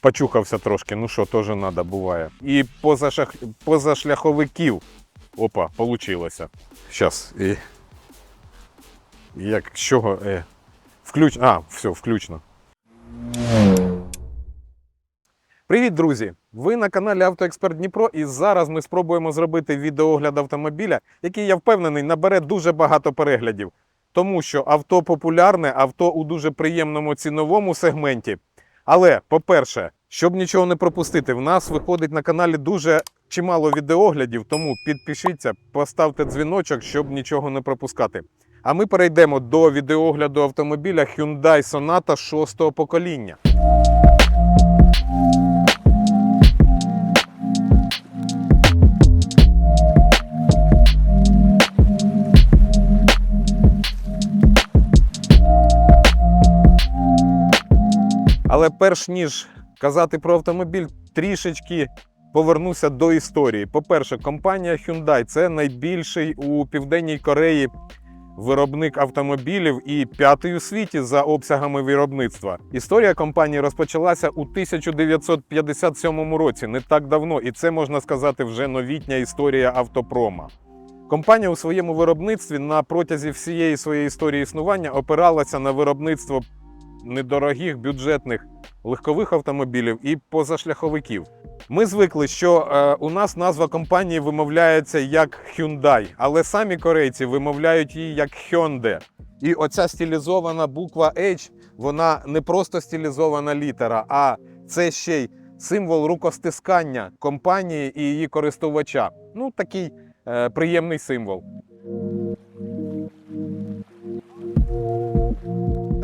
Почухався трошки, ну що, теж треба, буває. І позашах... позашляховиків. Опа, получилося. Щас. І... Як з чого? Е... Включ... А, все, включно. Привіт, друзі! Ви на каналі Автоексперт Дніпро, і зараз ми спробуємо зробити відеогляд автомобіля, який я впевнений набере дуже багато переглядів. Тому що авто популярне, авто у дуже приємному ціновому сегменті. Але, по-перше, щоб нічого не пропустити, в нас виходить на каналі дуже чимало відеоглядів, тому підпишіться, поставте дзвіночок, щоб нічого не пропускати. А ми перейдемо до відеогляду автомобіля Hyundai Sonata 6 покоління. Але перш ніж казати про автомобіль, трішечки повернуся до історії. По-перше, компанія Hyundai це найбільший у Південній Кореї виробник автомобілів і п'ятий у світі за обсягами виробництва. Історія компанії розпочалася у 1957 році, не так давно, і це можна сказати вже новітня історія автопрома. Компанія у своєму виробництві на протязі всієї своєї історії існування опиралася на виробництво недорогих бюджетних легкових автомобілів і позашляховиків. Ми звикли, що е, у нас назва компанії вимовляється як Hyundai, але самі корейці вимовляють її як Hyundai. І оця стилізована буква H, вона не просто стилізована літера, а це ще й символ рукостискання компанії і її користувача. Ну, такий е, приємний символ.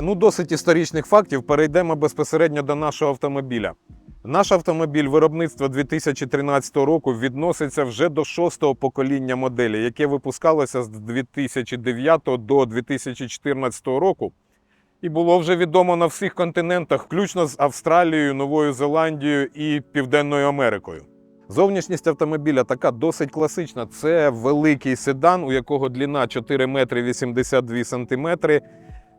Ну, досить історичних фактів. Перейдемо безпосередньо до нашого автомобіля. Наш автомобіль виробництва 2013 року відноситься вже до шостого покоління моделі, яке випускалося з 2009 до 2014 року. І було вже відомо на всіх континентах, включно з Австралією, Новою Зеландією і Південною Америкою. Зовнішність автомобіля така досить класична. Це великий седан, у якого длина 4 метри 82 сантиметри.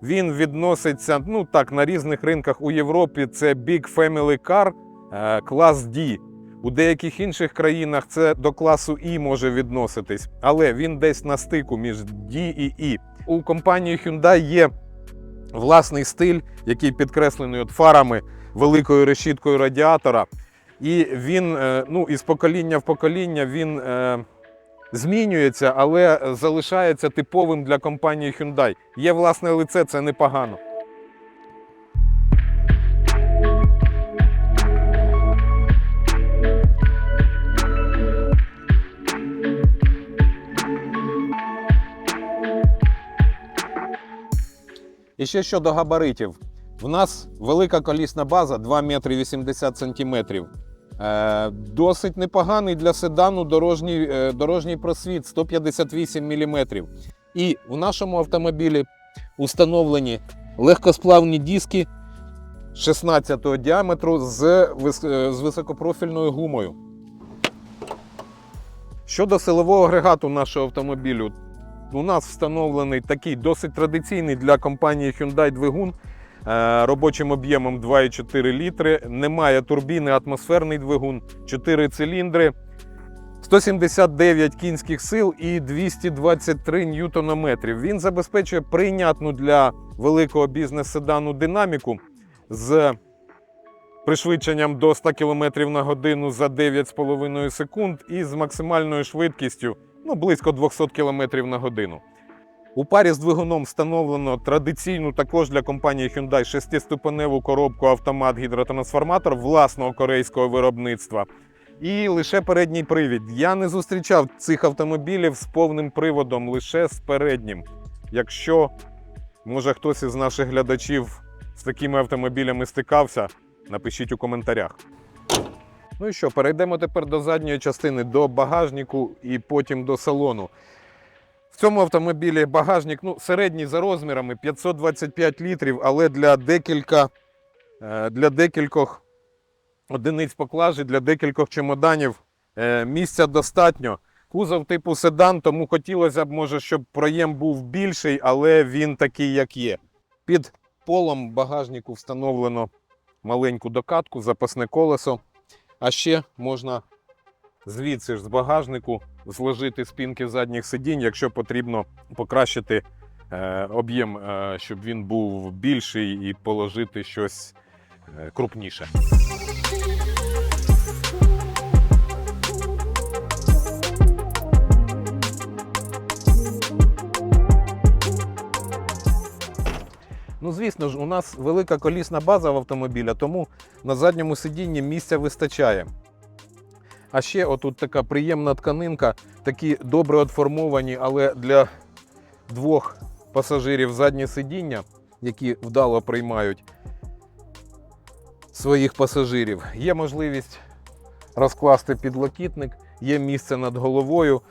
Він відноситься ну так на різних ринках у Європі. Це Big Family Car е, клас D. У деяких інших країнах це до класу І може відноситись, але він десь на стику між D і І. У компанії Hyundai є власний стиль, який підкреслений от фарами, великою решіткою радіатора. І він е, ну, із покоління в покоління він е, змінюється, але залишається типовим для компанії Hyundai. Є власне лице, це непогано. І ще щодо габаритів. В нас велика колісна база 2 метри 80 сантиметрів. Е, Досить непоганий для седану дорожній, е, дорожній просвіт 158 мм. І в нашому автомобілі установлені легкосплавні диски 16 діаметру з, е, з високопрофільною гумою. Щодо силового агрегату нашого автомобілю, у нас встановлений такий досить традиційний для компанії Hyundai двигун робочим об'ємом 2,4 літри. Немає турбіни, атмосферний двигун, 4 циліндри, 179 кінських сил і 223 ньютонометрів. Він забезпечує прийнятну для великого бізнес-седану динаміку з пришвидшенням до 100 км на годину за 9,5 секунд і з максимальною швидкістю ну, близько 200 км на годину. У парі з двигуном встановлено традиційну також для компанії Hyundai шестиступеневу коробку автомат гідротрансформатор власного корейського виробництва. І лише передній привід. Я не зустрічав цих автомобілів з повним приводом, лише з переднім. Якщо може хтось із наших глядачів з такими автомобілями стикався, напишіть у коментарях. Ну і що, перейдемо тепер до задньої частини, до багажнику і потім до салону. В цьому автомобілі багажник ну, середній за розмірами 525 літрів, але для декілька, е, для декількох одиниць поклажі, для декількох чемоданів е, місця достатньо. Кузов типу седан, тому хотілося б, може, щоб проєм був більший, але він такий, як є. Під полом багажнику встановлено маленьку докатку, запасне колесо. А ще можна звідси ж з багажнику зложити спинки задніх сидінь, якщо потрібно покращити е, об'єм, е, щоб він був більший і положити щось е, крупніше. Ну, звісно ж, у нас велика колісна база в автомобіля, тому на задньому сидінні місця вистачає. А ще отут така приємна тканинка, такі добре отформовані, але для двох пасажирів заднє сидіння, які вдало приймають своїх пасажирів. Є можливість розкласти підлокітник, є місце над головою,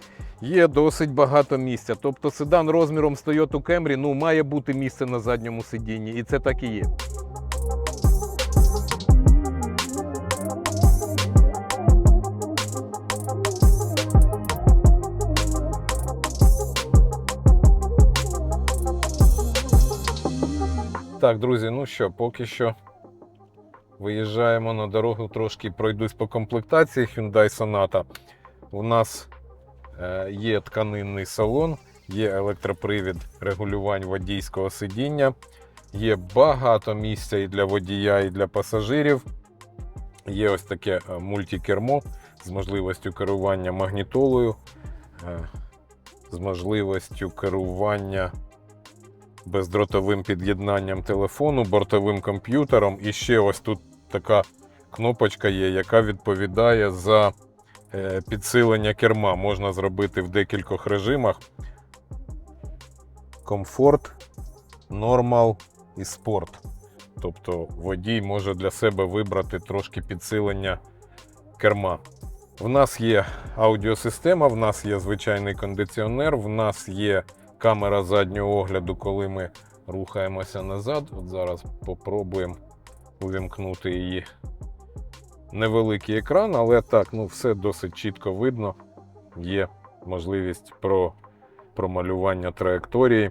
є досить багато місця. Тобто седан розміром з Toyota Camry ну, має бути місце на задньому сидінні, і це так і є. Так, друзі, ну що, поки що виїжджаємо на дорогу, трошки пройдусь по комплектації Hyundai Sonata. У нас е, є тканинний салон, є електропривід регулювань водійського сидіння, є багато місця і для водія, і для пасажирів. Є ось таке е, мультикермо з можливістю керування магнітолою, е, з можливістю керування бездротовим під'єднанням телефону, бортовим комп'ютером. І ще ось тут така кнопочка є, яка відповідає за е, підсилення керма. Можна зробити в декількох режимах: комфорт, нормал і спорт. Тобто водій може для себе вибрати трошки підсилення керма. В нас є аудіосистема, в нас є звичайний кондиціонер, в нас є камера заднього огляду, коли ми рухаємося назад. От зараз попробуємо увімкнути її. Невеликий екран, але так, ну все досить чітко видно. Є можливість про промалювання траєкторії.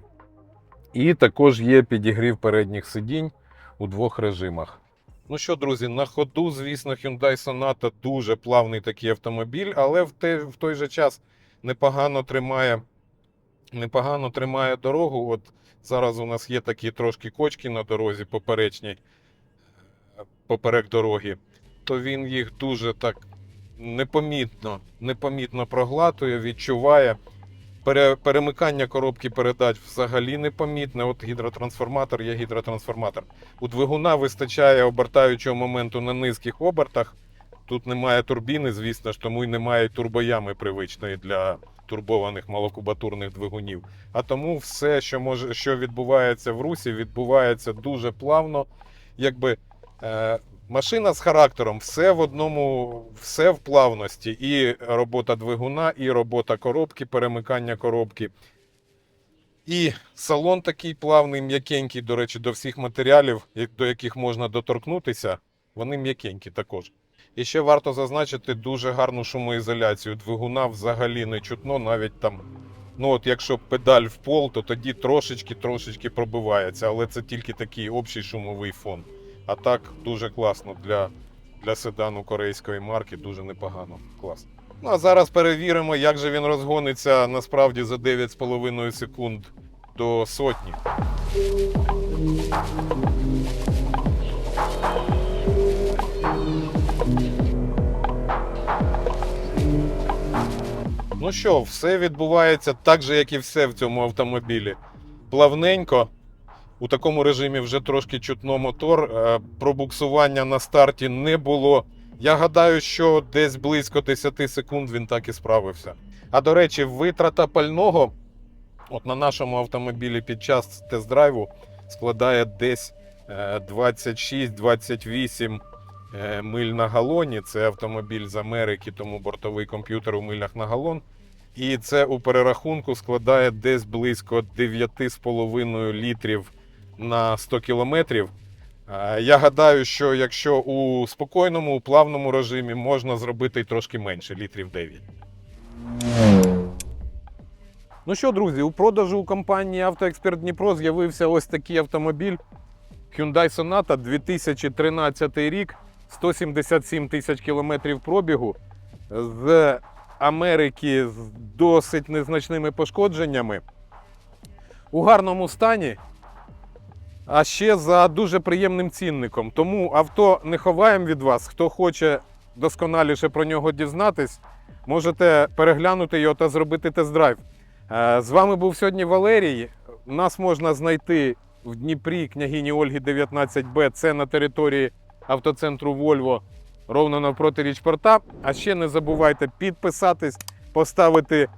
І також є підігрів передніх сидінь у двох режимах. Ну що, друзі, на ходу, звісно, Hyundai Sonata дуже плавний такий автомобіль, але в, те, в той же час непогано тримає, непогано тримає дорогу. От зараз у нас є такі трошки кочки на дорозі поперечній, е, поперек дороги, то він їх дуже так непомітно, непомітно проглатує, відчуває. Пере, перемикання коробки передач взагалі непомітне. От гідротрансформатор є гідротрансформатор. У двигуна вистачає обертаючого моменту на низьких обертах. Тут немає турбіни, звісно ж, тому й немає турбоями привичної для турбованих малокубатурних двигунів. А тому все, що може, що відбувається в русі, відбувається дуже плавно. Якби е, машина з характером, все в одному, все в плавності. І робота двигуна, і робота коробки, перемикання коробки. І салон такий плавний, м'якенький, до речі, до всіх матеріалів, до яких можна доторкнутися, вони м'якенькі також. І ще варто зазначити дуже гарну шумоізоляцію. Двигуна взагалі не чутно, навіть там. Ну, от якщо педаль в пол, то тоді трошечки-трошечки пробивається, але це тільки такий общий шумовий фон. А так дуже класно для, для седану корейської марки, дуже непогано. Класно. Ну а зараз перевіримо, як же він розгониться насправді за 9,5 секунд до сотні. Ну що, все відбувається так же, як і все в цьому автомобілі. Плавненько. У такому режимі вже трошки чутно мотор. Е, Пробуксування на старті не було. Я гадаю, що десь близько 10 секунд він так і справився. А до речі, витрата пального от на нашому автомобілі під час тест-драйву складає десь е, 26-28 е, миль на галоні. Це автомобіль з Америки, тому бортовий комп'ютер у милях на галон. І це у перерахунку складає десь близько 9,5 літрів на 100 кілометрів. Е, Я гадаю, що якщо у спокійному, у плавному режимі можна зробити й трошки менше, літрів 9. Ну що, друзі, у продажу у компанії «Автоексперт Дніпро з'явився ось такий автомобіль Hyundai Sonata 2013 рік, 177 тисяч кілометрів пробігу з Америки з досить незначними пошкодженнями. У гарному стані, а ще за дуже приємним цінником. Тому авто не ховаємо від вас. Хто хоче досконаліше про нього дізнатись, можете переглянути його та зробити тест-драйв. Е, З вами був сьогодні Валерій. Нас можна знайти в Дніпрі, княгині Ольги 19Б. Це на території автоцентру Вольво, ровно навпроти річпорта. А ще не забувайте підписатись, поставити,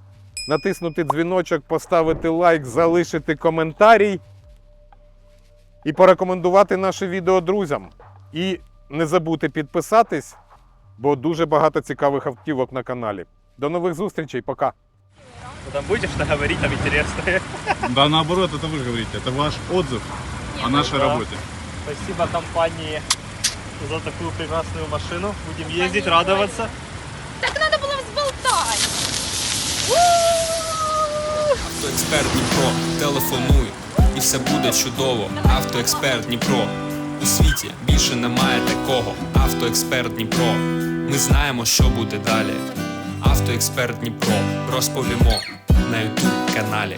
натиснути дзвіночок, поставити лайк, залишити коментарій і порекомендувати наше відео друзям. І не забудьте підписатись, бо дуже багато цікавих автівок на каналі. До нових зустрічей, пока! Вы там будете что говорить там интересное? Да наоборот, это вы говорите, это ваш отзыв о нашей да. работе. Спасибо компании за такую прекрасную машину. Будем ездить, радоваться. Так надо было взболтать. Автоексперт Дніпро, телефонуй, і все буде чудово. Автоексперт Дніпро. У світі більше немає такого. Автоексперт Дніпро. Ми знаємо, що буде далі. Автоексперт Дніпро. Розповімо на ютуб каналі.